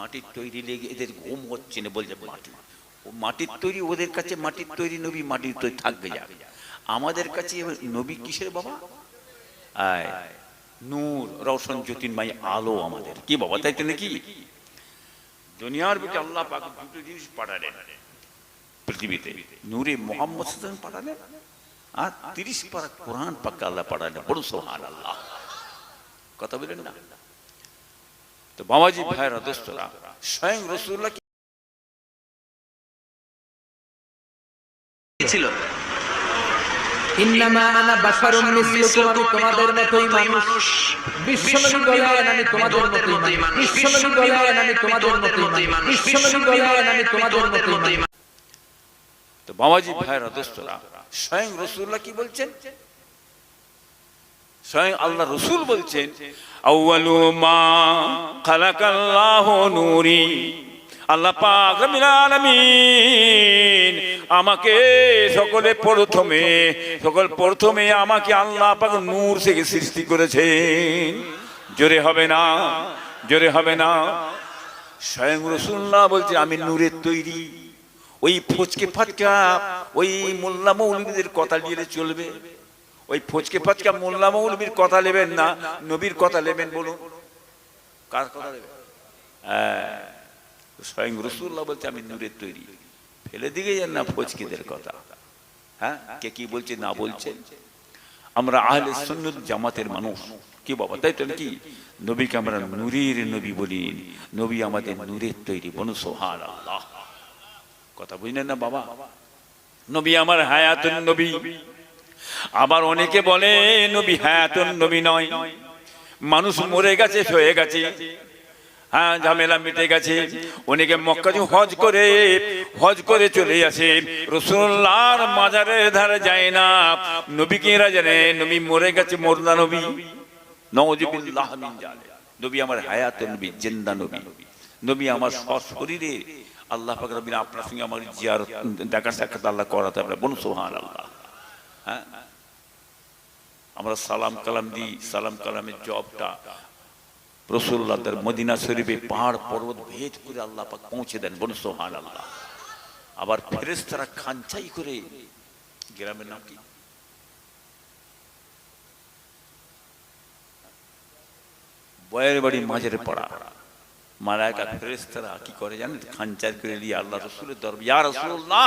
মাটির তৈরি লেগে এদের ঘুম হচ্ছে না, বলছে মাটি। ও মাটির তৈরি, ওদের কাছে মাটির তৈরি নবী, মাটির তৈরি থাকবে যা। আমাদের কাছে নবী কিসের বাবা? নূর, রওশন আলো আমাদের। কি বাবা, তাই তো নাকি? দুনিয়ার বুকে আল্লাহ পাক দুটো জিনিস পৃথিবীতে। নূরে মোহাম্মদ সাল্লাম পাঠালেন, আর তিরিশ পারা কোরআন পাক্কা আল্লাহ পাঠালেন। বড় সোহান আল্লাহ। কথা বলেন না? তো বাবাজি ভাইরা দোস্তরা স্বয়ং রসুল্লাহ ছিল? ইন্নামা আনা বাশারুম মিসলুকুম তোমাদের মতোই মানুষ। বিশ্বনবী বলেন আমি তোমাদের মতোই মানুষ। বিশ্বনবী বলেন আমি তোমাদের মতোই মানুষ। বিশ্বনবী বলেন আমি তোমাদের মতোই মানুষ। তো বাবাজি ভাইরা দোস্তরা স্বয়ং রসুল্লাহ কি বলছেন? স্বয়ং আল্লাহ রসুল বলছেন আউয়ালু মা খালাকাল্লাহু নূরি। আল্লাহ পাক আলামিন আমাকে সকলে প্রথমে সকল প্রথমে আমাকে আল্লাহ পাক নূর থেকে সৃষ্টি করেছেন। জোরে হবে না জোরে হবে না। স্বয়ং রসুল্লাহ বলছে আমি নূরের তৈরি। ওই ফচকে ফাটকা ওই মোল্লা মৌলবীদের কথা নিয়ে চলবে। ওই ফচকে ফাটকা মোল্লা মৌলবীর কথা নেবেন না নবীর কথা নেবেন বলুন। কার কথা নেবেন? হ্যাঁ, স্বয়ং রসুল্লাহ বলছে আমি নূরের তৈরি। ফেলে দিকে যান না ফচকেদের কথা। হ্যাঁ কে কি বলছে না বলছে? আমরা আহলে সুন্নত জামাতের মানুষ। কি বাবা তাই তো কি নবীকে আমরা নূরের নবী বলি। নবী আমাদের নূরের তৈরি বনু সোহান কথা বুঝলেন না বাবা? নবী আমার হায়াতুন নবী। আবার অনেকে বলে নবী হায়াতুন নবী নয়। মানুষ মরে গেছে হয়ে গেছে। হ্যাঁ ঝামেলা মিটে গেছে। অনেকে মক্কা হজ করে হজ করে চলে আসে। রসুল্লাহর মাজারের ধারে যায় না। নবী কিরা জানে? নবী মরে গেছে মোরদা নবী। নওয়াজিবুল্লাহ জালে। নবী আমার হায়াতুন নবী জিন্দা নবী। নবী আমার সশরীরে আল্লাহ আপনার সঙ্গে আমার জিয়ারত দেখা সাক্ষাৎ আল্লাহ করাতে আমরা বলুন সুবহান আল্লাহ হ্যাঁ? আমরা সালাম কালাম দিই, সালাম কালামের জবটা রসুল্লাহদের মদিনা শরীফে পাহাড় পর্বত ভেদ করে আল্লাহ পৌঁছে দেন, বলুন সুবহান আল্লাহ আবার ফেরেশতারা খাঞ্চাই করে, গ্রামের নাম কি? বয়ের বাড়ি মাঝের পাড়া। মালায়কা ফেরেশতারা কি করে জানেন? খানচার করে দিয়ে আল্লাহ রসুলের দরবার রাসূলুল্লাহ!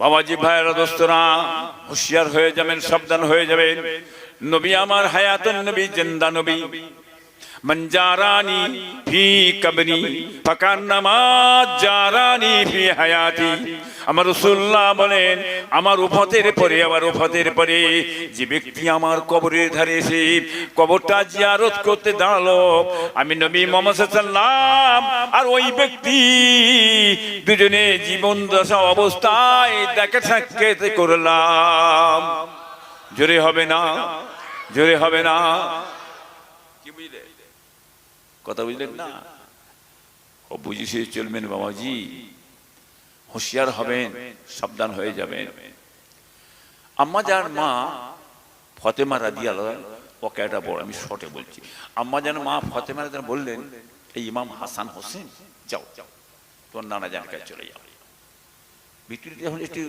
বাবাজি ভাইয়েরা, দোস্তরা, হুঁশিয়ার হয়ে যাবেন, সাবধান হয়ে যাবেন। নবী আমার হায়াতুন নবী, জিন্দা নবী। মঞ্জারানি ফি কবরি ফাকান্নামা জারানি ফি হায়াতি আমার রাসূলুল্লাহ বলেন আমার উফতের পরে আমার উফতের পরে যে ব্যক্তি আমার কবরের ধারে এসে কবরটা জিয়ারত করতে দাঁড়াল, আমি নবী মোহাম্মদ সাল্লাম আর ওই ব্যক্তি দুজনে জীবন দশা অবস্থায় দেখা সাক্ষাৎ করলাম। জোরে হবে না, জোরে হবে না। কি বুঝলে? কথা বুঝলেন? না। ও বুঝিসে চলবেন বাবাজি। হুঁশিয়ার হবেন সাবধান হয়ে যাবেন। আম্মা যার মা ফতেমা রাদি আল্লাহ ওকে একটা বড় আমি শর্টে বলছি। আম্মা যেন মা ফতেমা রাদি বললেন এই ইমাম হাসান হোসেন যাও যাও। তোর নানা জান কাছে চলে যাও। ভিতরে যখন একটু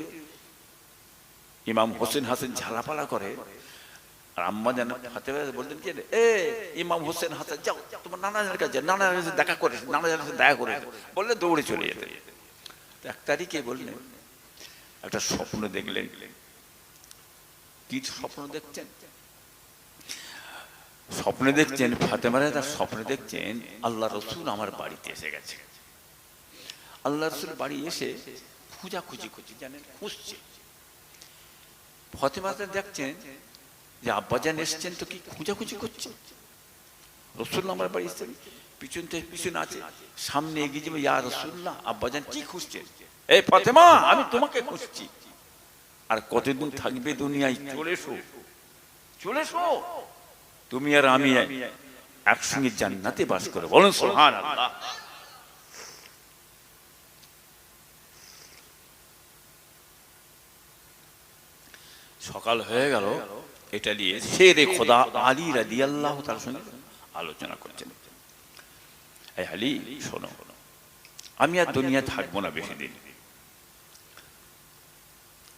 ইমাম হোসেন হাসান ঝালাপালা করে আর আম্মা বলতেন কি এ, ইমাম হোসেন যাও, তোমার নানা কাছে, নানা দেখা করে নানা কাছে দেখা করে বললে দৌড়ে চলে যেতে। এক তারিখে বললেন, একটা স্বপ্ন দেখলেন। কি স্বপ্ন দেখছেন? স্বপ্নে দেখছেন ফাতেমারা, তার স্বপ্নে দেখছেন আল্লাহ রসুল আমার বাড়িতে এসে গেছে। আল্লাহ রসুল বাড়ি এসে খুঁজা খুঁজি খুঁজি জানেন, খুঁজছে। ফতেমাতে দেখছেন যে আব্বাজান এসছেন তো কি খুঁজাখুঁজি করছে রসুল আমার বাড়ি এসছেন। পিছন থেকে পিছন আছে। সামনে এগিয়ে যাবে। ইয়া রসুল্লাহ, আব্বাজান কি খুঁজছেন? এই ফাতেমা, আমি তোমাকে খুঁজছি। আর কতদিন থাকবে দুনিয়ায়? চলে এসো। চলে এসো। তুমি আর আমি একসঙ্গে জান্নাতে বাস করে বলুন সোহান আল্লাহ সকাল হয়ে গেল। এটা নিয়ে শেরে খোদা আলী রাদি আল্লাহ তার সঙ্গে আলোচনা করছেন। এই আলী শোনো। আমি আর দুনিয়া থাকব না বেশি দিন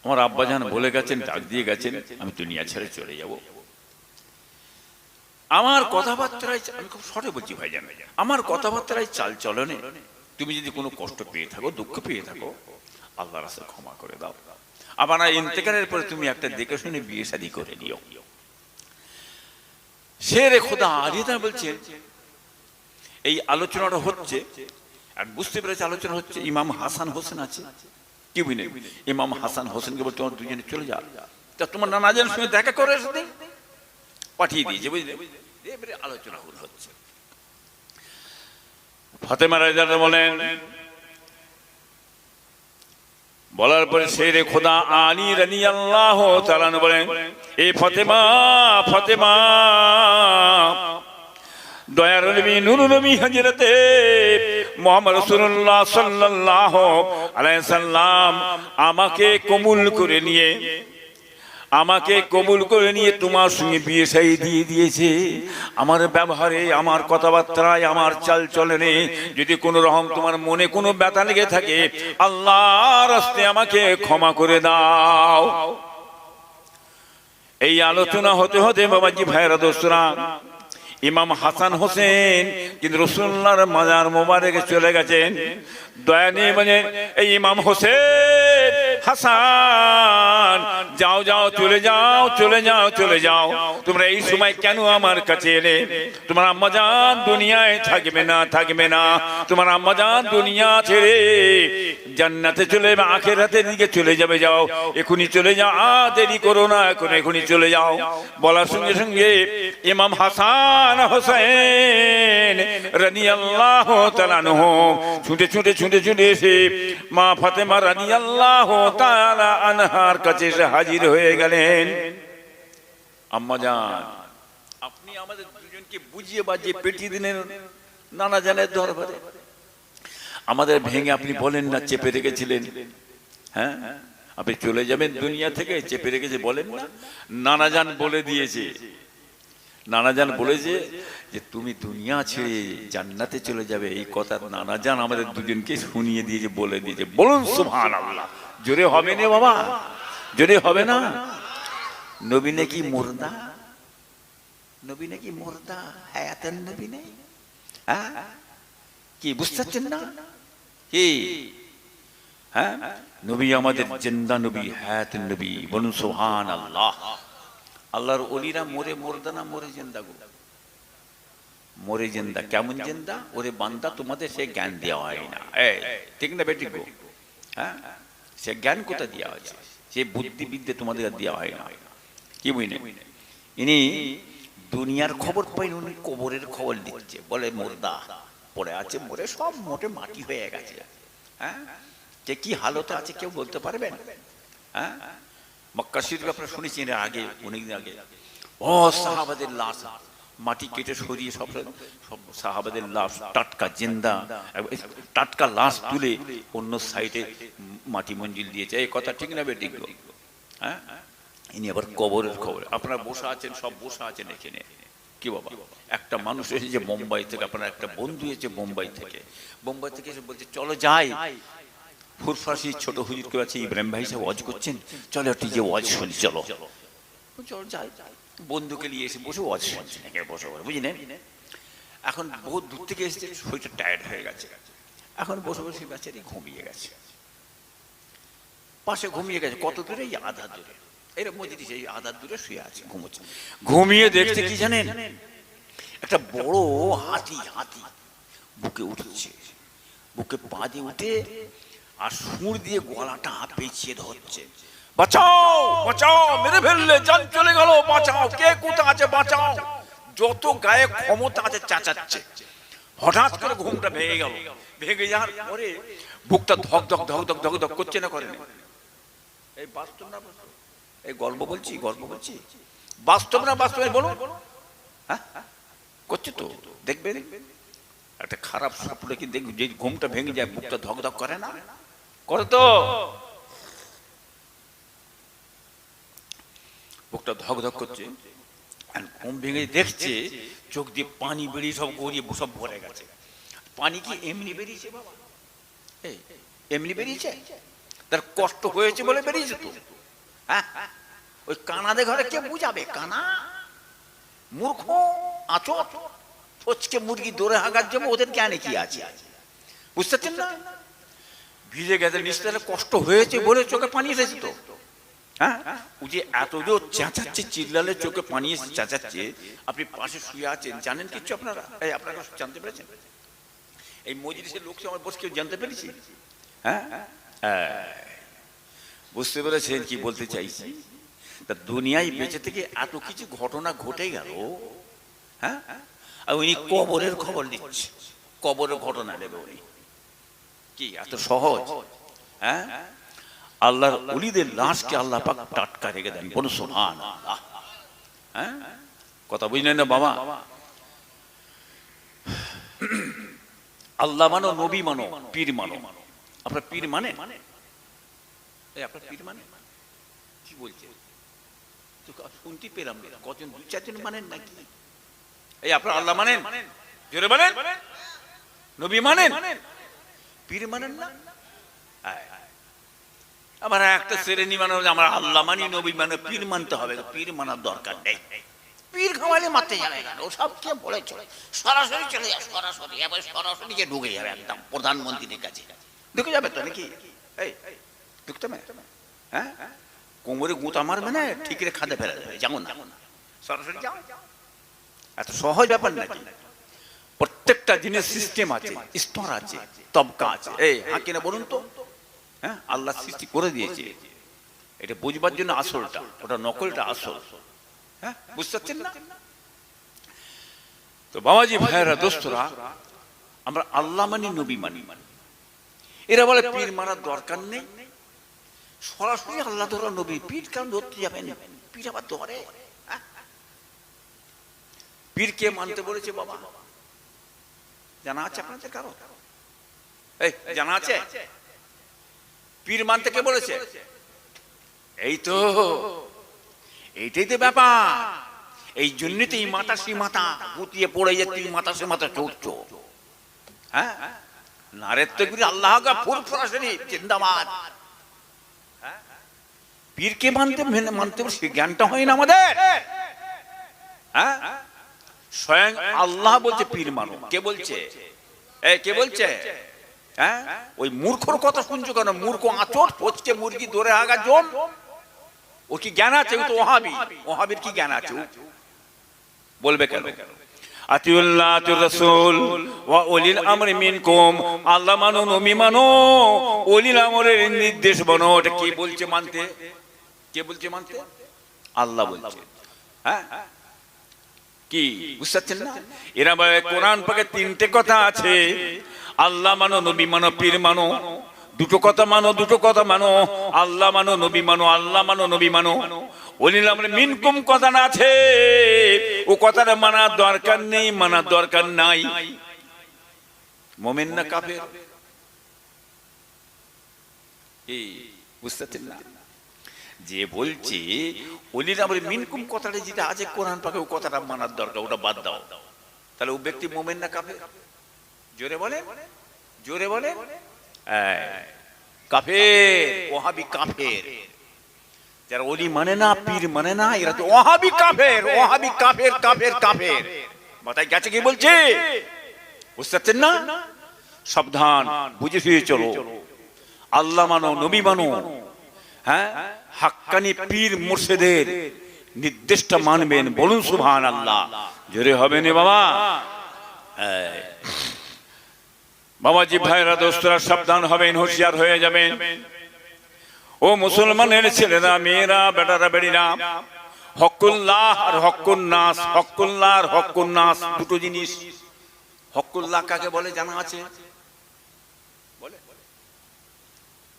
আমার আব্বাজান বলে গেছেন ডাক দিয়ে গেছেন আমি দুনিয়া ছেড়ে চলে যাব। আমার কথাবার্তায় আমি খুব সরে বলছি ভাই জান আমার কথাবার্তায় চাল চলনে। তুমি যদি কোনো কষ্ট পেয়ে থাকো দুঃখ পেয়ে থাকো আল্লাহ রাস্তা ক্ষমা করে দাও। আবার না, ইন্তেকালের পরে তুমি একটা দেখে শুনে বিয়ে শাদী করে নিও। সে রে খোদা আরিদা বলছেন এই আলোচনাটা হচ্ছে আর বুঝতে পেরেছে আলোচনা হচ্ছে, ইমাম হাসান হোসেন আছে। কি বুঝলেন ইমাম হাসান হোসেনকে বলছে, তোমার দুজনে চলে যাও। তা তোমার নানা নানাজের সঙ্গে দেখা করে এসে। পাঠিয়ে দিয়েছে, বুঝলে? আলোচনা হচ্ছে। ফাতেমা রাজারা বলেন বলার পরে সে রে খোদা আলী রানি আল্লাহ চালানো বলেন, এ ফতেমা ফতেমা, দয়ার নবী, নূর নবী হজরতে মোহাম্মদ রাসূলুল্লাহ সাল্লাল্লাহু আলাইহি সাল্লাম আমাকে কবুল করে নিয়ে আমাকে কবুল করে নিয়ে তোমার সঙ্গে বিয়ে সাই দিয়ে দিয়েছে। আমার ব্যবহারে আমার কথাবার্তায় আমার চাল চলনে যদি কোনো রকম তোমার মনে কোনো ব্যথা লেগে থাকে আল্লাহর রাস্তে আমাকে ক্ষমা করে দাও। এই আলোচনা হতে হতে বাবাজি ভাইরা দোসরা ইমাম হাসান হোসেন কিন্তু রসুল্লাহর মাজার মোবারকে চলে গেছেন দয়া নিয়ে মানে এই ইমাম হোসেন হাসান, যাও যাও, চলে যাও চলে যাও চলে যাও। তোমরা এই সময় কেন আমার কাছে এলে? তোমার আম্মাজান দুনিয়ায় থাকবে না থাকবে না। তোমার আম্মাজান দুনিয়া ছেড়ে জান্নাতে চলে যাবে আখেরাতের দিকে চলে যাবে, যাও। এখনই চলে যাও। আর দেরি করো না, এখন এখনই চলে যাও। বলার সঙ্গে সঙ্গে ইমাম হাসান হোসেন রানি আল্লাহ তালানহ ছুটে ছুটে ছুটে ছুটে এসে মা ফাতেমা রানি আল্লাহ তালা আনহার কাছে এসে হাজির হয়ে গেলেন। আম্মা যান আপনি আমাদের দুজনকে বুঝিয়ে বাজিয়ে পেটিয়ে দিলেন, নানা জানের দরবারে। আমাদের ভেঙে আপনি বলেন না, চেপে রেখেছিলেন। হ্যাঁ? আপনি চলে যাবেন দুনিয়া থেকে, চেপে রেখেছে, বলেন না। নানা যান বলে দিয়েছে। নানা যান বলেছে যে, তুমি দুনিয়া ছেড়ে জান্নাতে চলে যাবে। এই কথা নানা যান আমাদের দুজনকে শুনিয়ে দিয়েছে, বলে দিয়েছে। বলুন সুহান আল্লাহ জোরে হবে না বাবা? জোরে হবে না? নবী নাকি মুর্দা? নবী নাকি মুর্দা? নেই? হ্যাঁ? কি, বুঝতে পারছেন না? কি? হ্যাঁ? নবী আমাদের জিন্দা নবী নবী, বলুন আল্লাহ আল্লাহর অলিরা জিন্দা জিন্দা, কেমন জিন্দা? ওরে বান্দা, তোমাদের সে জ্ঞান দেওয়া হয় না। ঠিক না বেটি গো? হ্যাঁ? সে জ্ঞান কোথা দেওয়া হয়েছে? সে বুদ্ধিবিদ্যে তোমাদের দেওয়া হয় না। কি বুঝলেন? ইনি দুনিয়ার খবর পাইন, উনি কবরের খবর দিচ্ছে বলে, মুর্দা পড়ে আছে, মরে সব মোটে মাটি হয়ে গেছে। হ্যাঁ? যে কি হালতে আছে কেউ বলতে পারবেন? হ্যাঁ? মক্কা শরীফ আপনারা শুনেছেন আগে, অনেকদিন আগে। ও সাহাবাদের লাশ, মাটি কেটে সরিয়ে সব সব সাহাবাদের লাশ, টাটকা জিন্দা, টাটকা লাশ তুলে অন্য সাইডে মাটি মঞ্জিল দিয়েছে। এই কথা ঠিক না বেঠিক হ্যাঁ? ইনি আবার কবরের খবর। আপনারা বসে আছেন, সব বসে আছেন এখানে। কি বাবা? একটা মানুষ এসেছে মুম্বাই থেকে, আপনার একটা বন্ধু এসেছে মুম্বাই থেকে। মুম্বাই থেকে এসে বলছে, চলো যাই। ফুরফাসি ছোট হুজুর কেউ আছে, ইব্রাহিম ভাই সাহেব ওয়াজ করছেন। চলো একটু যে ওয়াজ শুনি, চলো। চলো যাই। বন্ধুকে নিয়ে এসে বসে ওয়াজ শুনছেন এখানে বসে বসে, বুঝলেন? এখন বহু দূর থেকে এসেছে, শরীরটা টায়ার্ড হয়ে গেছে। এখন বসে বসে বেচারি ঘুমিয়ে গেছে। পাশে ঘুমিয়ে গেছে, কত দূরে আধা দূরে। এরকম মধ্যে সেই আধা দূরে শুয়ে আছে ঘুমোচ্ছে। ঘুমিয়ে দেখতে কি জানেন? একটা বড় হাতি হাতি বুকে উঠছে। বুকে পা দিয়ে উঠে আর সুর দিয়ে গলাটা পেঁচিয়ে ধরছে। বাঁচাও বাঁচাও মেরে ফেললে জান চলে গেল বাঁচাও। কে কোথা আছে বাঁচাও। যত গায়ে ক্ষমতা আছে চাচাচ্ছে। হঠাৎ করে ঘুমটা ভেঙে গেল। ভেঙে যাওয়ার পরে বুকটা ধক ধক ধক ধক ধক ধক করছে না করে না? এই বাস্তব না বাস্তব? এই গল্প বলছি গল্প বলছি। বাস্তব না বাস্তব বলুন। হ্যাঁ? করছে তো দেখবে একটা খারাপ স্বপ্ন কি দেখবে যে ঘুমটা ভেঙে যায়, বুকটা ধক ধক করে না? করে তো। বুকটা ধক ধক করছে ঘুম ভেঙে দেখছে, চোখ দিয়ে পানি বেরিয়ে সব গড়িয়ে সব ভরে গেছে। পানি কি এমনি বেরিয়েছে বাবা? এমনি বেরিয়েছে? তার কষ্ট হয়েছে বলে বেরিয়েছে তো। হ্যাঁ ওই কানাদে ঘরে কে বুঝাবে? কানা? মূর্খ? আচর ফচকে মুরগি দৌড়ে হাগার জন্য ওদের জ্ঞানে কি আছে? বুঝতে পারছেন না? ভিজে গেছে, নিশ্চয় কষ্ট হয়েছে বলে চোখে পানি এসেছে তো। হ্যাঁ? ও যে এত জোর চেঁচাচ্ছে, চিল্লালে চোখে পানি এসে চেঁচাচ্ছে, আপনি পাশে শুয়ে আছেন, জানেন কিছু আপনারা? এই, আপনারা জানতে পেরেছেন? এই মজলিসের লোক আমার বসে কেউ জানতে পেরেছি? হ্যাঁ? হ্যাঁ। বুঝতে পেরেছেন কি বলতে চাইছি তা দুনিয়ায় বেঁচে থেকে এত কিছু ঘটনা ঘটে গেল হ্যাঁ? উনি কবরের খবর দিচ্ছে কবরের ঘটনা নেবে উনি। কি, এত সহজ? হ্যাঁ? আল্লাহর উলিদের লাশকে আল্লাহ পাক টাটকা রেখে দেন। কোন সোহান হ্যাঁ? কথা বুঝলেন না, বাবা? আল্লাহ মানো, নবী মানো, পীর মানো। আপনার পীর মানে? আপনার পীর মানে? কি শুনতে পেলাম কজন দু চারজন মানেন নাকি? এই আপনার আল্লাহ মানেন? জোরে মানেন? নবী মানেন? পীর মানেন না। আমার একটা শ্রেণি মানে আমার আল্লাহ মানি, নবী মানে পীর মানতে হবে। পীর মানার দরকার নেই। পীর খাওয়ালে মারতে যাবে কেন ওসব কে বলেছ? সরাসরি চলে যাবে সরাসরি। সরাসরি গিয়ে ঢুকে যাবে একদম প্রধানমন্ত্রীর কাছে। ঢুকে যাবে তো নাকি? এই ঢুকতে হবে হ্যাঁ? কোমরে গুঁতা মারবে না ঠিক রে খাদে ফেলে যেমন না? সরাসরি যাও। এত সহজ ব্যাপার নাকি প্রত্যেকটা জিনিস সিস্টেম আছে স্তর আছে তবকা আছে। এই হ্যাঁ কিনা বলুন তো? হ্যাঁ? আল্লাহ সৃষ্টি করে দিয়েছে। এটা বুঝবার জন্য আসলটা ওটা নকলটা আসল। হ্যাঁ? বুঝতে পারছেন না? তো বাবাজি ভাইয়েরা দোস্তরা আমরা আল্লাহ মানি নবী মানি মানি। এরা বলে পীর মারার দরকার নেই। সরাসরি আল্লাহ ধরা নবী, পীর কেন ধরতে যাবেন? পীর আবার ধরে হ্যাঁ? পীর কে মানতে বলেছে বাবা। জানা আছে আপনাদের কারও? এই, জানা আছে? পীর মানতে কে বলেছে? এই তো, এইটাই তো ব্যাপার। এই জন্যই তো এই মাতা সে মাতা গুটিয়ে পড়ে যাচ্ছে তুই মাতা সে মাতা চড়ছ হ্যাঁ? নারের তো আল্লাহ ফুল ফরাসরি জিন্দাবাদ। পীরকে মানতে মানতে সে জ্ঞানটা হয় না আমাদের। হ্যাঁ? স্বয়ং আল্লাহ বলছে, পীর মানো। কে বলছে? কে বলছে? হ্যাঁ? ওই মূর্খর কথা শুনছো কেন? মূর্খ আচর পচকে মুরগি ধরে আগা জম। ও কি জ্ঞান আছে? ও তো ওহাবি। ওহাবির কি জ্ঞান আছে? বলবে কেন? আল্লাহ নির্দেশ মানো। এটা কি বলছে মানতে? কে বলছে মানতে? আল্লাহ বলছে। হ্যাঁ? কি বুঝতে পারছেন না? এরা বলে কোরআন পাকে তিনটে কথা আছে। আল্লাহ মানো নবী মানো পীর মানো। দুটো কথা মানো দুটো কথা মানো। আল্লাহ মানো নবী মানো আল্লাহ মানো নবী মানো। বলিল আমরা মিনকুম কথা না আছে। ও কথাটা মানার দরকার নেই মানার দরকার নাই। মোমেন না কাফের? এই বুঝতে পারছেন না? যে বলছে আমার মিনকুম কথাটা যেটা আছে, কোরআন পাকে ও কথাটা মানার দরকার, ওটা বাদ দাও। তাহলে ও ব্যক্তি মোমেন না কাফের? জোরে বলে জোরে বলে কাফের, ওহাবি কাফের। যারা মানে না, পীর মানে না, এরা তো ওহাবি কাফের ওহাবি কাফের কাফের কাফের। মাথায় গেছে কি বলছে? বুঝতে পারছেন না? সাবধান, বুঝে শুয়ে চলো। আল্লাহ মানো, নবী মানো। হ্যাঁ? হাক্কানি পীর মুর্শিদের নির্দেশটা মানবেন, বলুন সুবহান আল্লাহ জোরে হবে না বাবা। বাবাজি, ভাইরা, দোস্তরা, সাবধান হবেন, হুঁশিয়ার হয়ে যাবেন। ও মুসলমানের ছেলেরা, মেয়েরা, বেটারা, বেড়িরা, হকুল্লাহ আর হকুন নাস হকুল্লাহ আর হকুন নাস দুটো জিনিস। হকুল্লাহ কাকে বলে জানা আছে?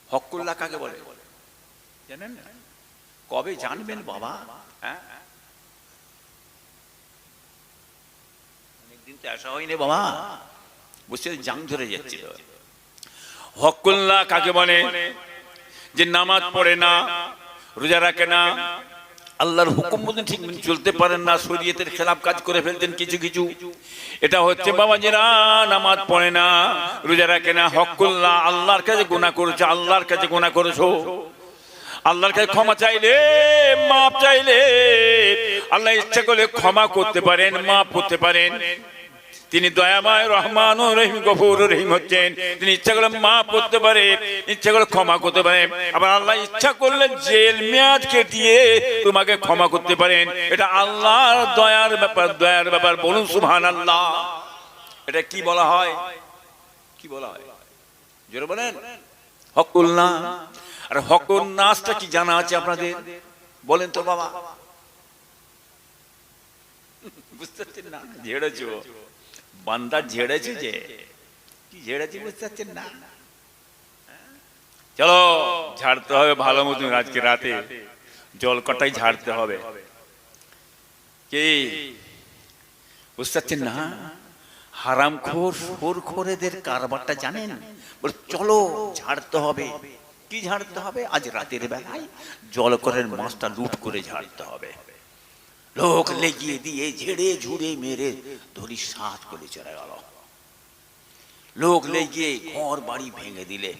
হকুল্লাহ কাকে বলে? জানেন? না? কবে জানবেন বাবা? হ্যাঁ? অনেকদিন তো আসা হয়নি বাবা। বুঝতে জাম ধরে যাচ্ছে হকুল্লাহ কাকে বলে? যে নামাজ পড়ে না রোজা রাখে না আল্লাহর হুকুম মতো ঠিক চলতে পারেন না শরীয়তের খেলাফ কাজ করে ফেলতেন কিছু কিছু। এটা হচ্ছে বাবা যারা নামাজ পড়ে না রোজা রাখে না হকুল্লাহ আল্লাহর কাছে গুনাহ করেছ আল্লাহর কাছে গুনাহ করেছ। আল্লাহর কাছে ক্ষমা চাইলে মাপ চাইলে। আল্লাহ ইচ্ছা করলে ক্ষমা করতে পারেন মাপ করতে পারেন। তিনি দয়াময়, রহমান ও রহিম, গফুর রহিম হচ্ছেন। তিনি ইচ্ছা করলে মাফ করতে পারে, ইচ্ছা করলে ক্ষমা করতে পারে। আবার আল্লাহ ইচ্ছা করলে জেল মেয়াদ কেটিয়ে তোমাকে ক্ষমা করতে পারেন। এটা আল্লাহর দয়ার ব্যাপার দয়ার ব্যাপার। বলুন সুবহান আল্লাহ এটা কি বলা হয়? কি বলা হয়? জোরে বলেন। হকুল না। আর হকুল নাচটা কি জানা আছে আপনাদের? বলেন তো বাবা। জল কটাই ঝাড়তে হবে। কি? বুঝতে পারছেন না? হারাম খোর খোরেদের কারবারটা জানেন? চলো, ঝাড়তে হবে। কি ঝাড়তে হবে? আজ রাতের বেলায় জল করের মাছটা লুট করে ঝাড়তে হবে। লোক লেগিয়ে দিয়ে ঝেড়ে ঝুড়ে মেরে ধরি সাত করে চলে গেল। লোক লেগিয়ে ঘর বাড়ি ভেঙে দিলে।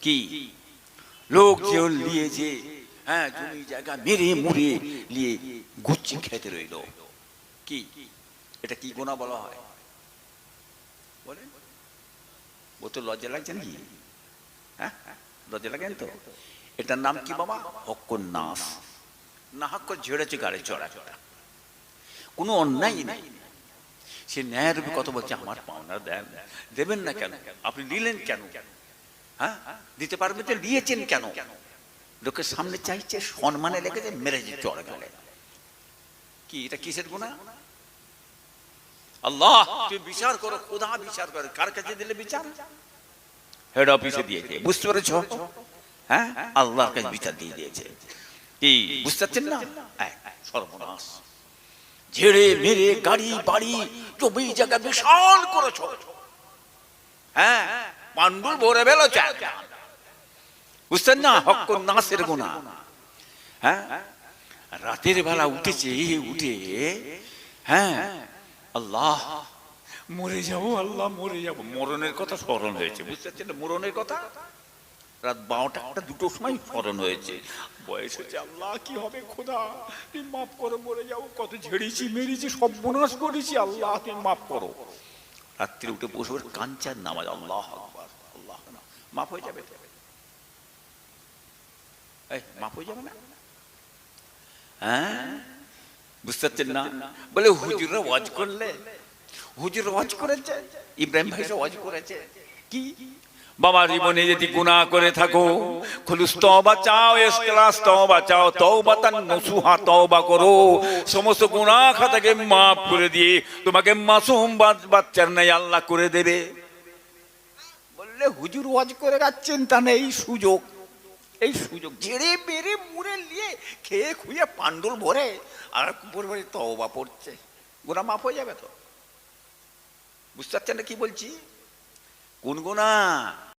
কি? লোক যে নিয়েছে হ্যাঁ জমি জায়গা মেরে মুড়ে নিয়ে গুচ্ছি খেতে রইল। কি? এটা কি গোনা বলা হয়? বলেন। ও তো লজ্জা লাগছে নাকি? হ্যাঁ? লজ্জা লাগেন তো? এটার নাম কি বাবা? নাস না ঝেড়েছে গাড়ি চড়া চড়া কোনো অন্যায় নেই। সে রূপে কত বলছে, আমার পাওনা দেন। দেবেন না কেন? আপনি নিলেন কেন? হ্যাঁ? দিতে পারবেন তো দিয়েছেন কেন? লোকের সামনে চাইছে সম্মানে লেগেছে মেরেছে চড় গেলে। কি, এটা কিসের গুণা আল্লাহ তুই বিচার করো, খোদা বিচার করে। কার কাছে দিলে বিচার? হেড অফিসে দিয়েছে। বুঝতে পেরেছ? হ্যাঁ? আল্লাহর কাছে বিচার দিয়ে দিয়েছে। কি, বুঝতে পারছেন না? সর্বনাশ। ঝেড়ে মেরে, গাড়ি, বাড়ি, জমি, জায়গা বিশাল করেছ। হ্যাঁ পাণ্ডুর ভরে বেলো বুঝতেন না? হক নাসের গোনা হ্যাঁ? রাতের বেলা উঠেছে, উঠে হ্যাঁ আল্লাহ মরে যাব, আল্লাহ মরে যাব। মরণের কথা স্মরণ হয়েছে, বুঝতে পারছেন? মরণের কথা? রাত বারোটা, একটা দুটো সময় স্মরণ হয়েছে। বয়স হচ্ছে আল্লাহ, কি হবে খোদা? তুমি মাফ করো, মরে যাও কত ঝেড়েছি, মেরেছি সব বনাশ করেছি, আল্লাহ, তুমি মাফ করো। রাত্রে উঠে বসে বসে কাঞ্চার নামাজ, আল্লাহ আকবার, আল্লাহ মাফ হয়ে যাবে? এই, মাফ হয়ে যাবে না? হ্যাঁ? বুঝতে পারছেন না? বলে হুজুররা ওয়াজ করলে? হুজুর ওয়াজ করেছে? ইব্রাহিম ভাই ওয়াজ করেছে। কি? বাবা জীবনে যদি গুনাহ করে থাকো খুলুস তওবা চাও ইখলাস তওবা চাও তওবাতান নসুহা তওবা করো। সমস্ত গুনাহ খাতাকে মাফ করে দিয়ে তোমাকে মাসুম বাচ্চার নাই আল্লাহ করে দেবে। বললে হুজুর ওয়াজ করে যাচ্ছেন তা নেই সুযোগ। এই সুযোগ জেড়ে বেড়ে মুড়ে নিয়ে খেয়ে খুঁয়ে পাণ্ডুল ভরে আর বাড়ি তওবা পড়ছে। গোনা মাফ হয়ে যাবে তো? বুঝতে পারছেন না কি বলছি? কোন গোনা